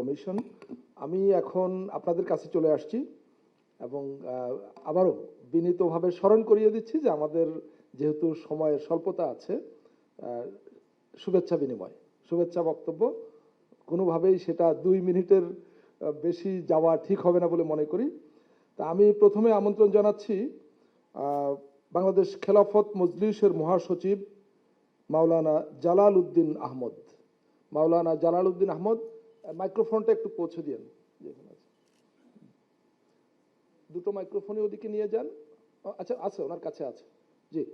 Commission আমি এখন আপনাদের কাছে চলে আসছি এবং আবারও বিনীতভাবে স্মরণ করিয়ে দিচ্ছি যে আমাদের যেহেতু সময়ের স্বল্পতা আছে শুভেচ্ছা বিনিময়। শুভেচ্ছা বক্তব্য কোনোভাবেই সেটা দুই মিনিটের বেশি যাওয়া ঠিক হবে না বলে মনে করি। তা আমি প্রথমে আমন্ত্রণ জানাচ্ছি বাংলাদেশ খেলাফত মজলিসের মহাসচিব মাওলানা জালাল উদ্দিন আহমদ। মাওলানা জালাল উদ্দিন আহমদ আহ, মাইক্রোফোনটা একটু পৌঁছে দিন যেখানে আছে। দুটো মাইক্রোফোনই ওদিকে নিয়ে যান। আচ্ছা আছে, ওনার কাছে আছে। জি।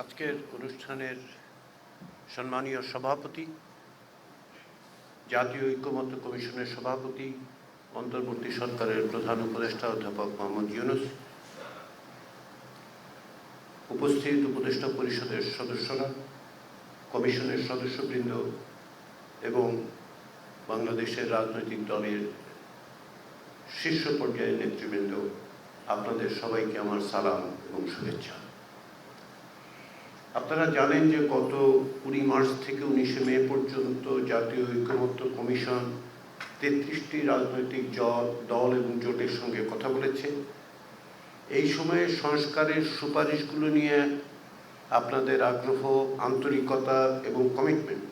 আজকের অনুষ্ঠানের সম্মানীয় সভাপতি, জাতীয় ঐক্যমত্য কমিশনের সভাপতি, অন্তর্বর্তী সরকারের প্রধান উপদেষ্টা অধ্যাপক মোহাম্মদ ইউনুস উপস্থিত উপদেষ্টা পরিষদের সদস্যরা, কমিশনের সদস্যবৃন্দ এবং বাংলাদেশের রাজনৈতিক দলের শীর্ষ পর্যায়ের নেতৃবৃন্দ, আপনাদের সবাইকে আমার সালাম এবং শুভেচ্ছা। আপনারা জানেন যে গত কুড়ি মার্চ থেকে উনিশে মে পর্যন্ত জাতীয় ঐক্যমত্য কমিশন তেত্রিশটি রাজনৈতিক দল এবং জোটের সঙ্গে কথা বলেছে। এই সময়ে সংস্কারের সুপারিশগুলো নিয়ে আপনাদের আগ্রহ, আন্তরিকতা এবং কমিটমেন্ট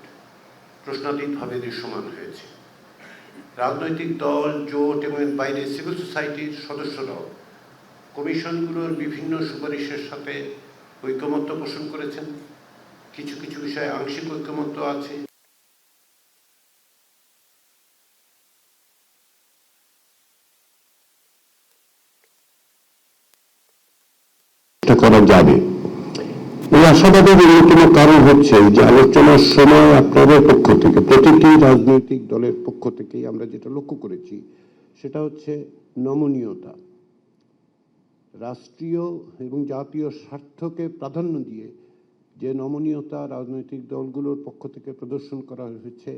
প্রশ্নাতীতভাবে দৃশ্যমান হয়েছে। রাজনৈতিক দল, জোট এবং বাইরে সিভিল সোসাইটির সদস্যরাও কমিশনগুলোর বিভিন্ন সুপারিশের সাথে ঐক্যমত্য পোষণ করেছেন। কিছু কিছু বিষয়ে আংশিক ঐক্যমত্য আছে। চেষ্টা করা যাবে। এই আশাবাদের অন্যতম কারণ হচ্ছে যে আলোচনার সময় আপনাদের পক্ষ থেকে, প্রতিটি রাজনৈতিক দলের পক্ষ থেকেই আমরা যেটা লক্ষ্য করেছি, সেটা হচ্ছে নমনীয়তা। রাষ্ট্রীয় এবং জাতীয় স্বার্থকে প্রাধান্য দিয়ে যে নমনীয়তা রাজনৈতিক দলগুলোর পক্ষ থেকে প্রদর্শন করা হয়েছে,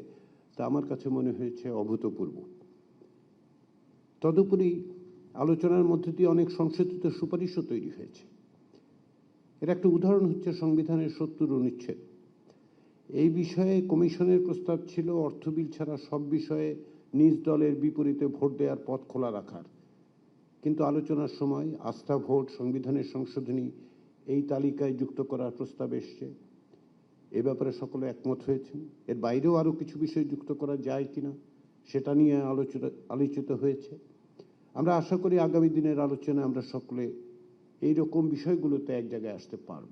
তা আমার কাছে মনে হয়েছে অভূতপূর্ব। তদুপরি আলোচনার মধ্যে দিয়ে অনেক সংশোধিত সুপারিশও তৈরি হয়েছে। এর একটা উদাহরণ হচ্ছে সংবিধানের সত্তর অনুচ্ছেদ এই বিষয়ে কমিশনের প্রস্তাব ছিল, অর্থ বিল ছাড়া সব বিষয়ে নিজ দলের বিপরীতে ভোট দেওয়ার পথ খোলা রাখার। কিন্তু আলোচনার সময় আস্থা ভোট, সংবিধানের সংশোধনী এই তালিকায় যুক্ত করার প্রস্তাব এসছে। এ ব্যাপারে সকলে একমত হয়েছেন। এর বাইরেও আরও কিছু বিষয় যুক্ত করা যায় কিনা সেটা নিয়ে আলোচনা আলোচিত হয়েছে। আমরা আশা করি আগামী দিনের আলোচনায় আমরা সকলে এই রকম বিষয়গুলোতে এক জায়গায় আসতে পারব।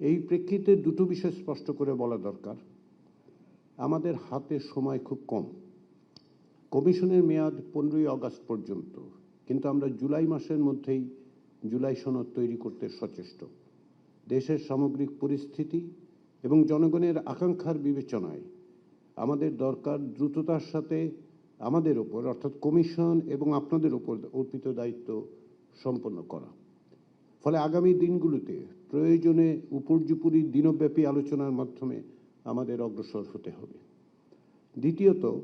এই প্রেক্ষিতে দুটো বিষয় স্পষ্ট করে বলা দরকার। আমাদের হাতে সময় খুব কম। কমিশনের মেয়াদ পনেরোই আগস্ট পর্যন্ত, কিন্তু আমরা জুলাই মাসের মধ্যেই জুলাই সনদ তৈরি করতে সচেষ্ট। দেশের সামগ্রিক পরিস্থিতি এবং জনগণের আকাঙ্ক্ষার বিবেচনায় আমাদের দরকার দ্রুততার সাথে আমাদের ওপর, অর্থাৎ কমিশন এবং আপনাদের ওপর অর্পিত দায়িত্ব সম্পন্ন করা। ফলে আগামী দিনগুলোতে প্রয়োজনে উপর্যুপুরি দিনব্যাপী আলোচনার মাধ্যমে আমাদের অগ্রসর হতে হবে। দ্বিতীয়ত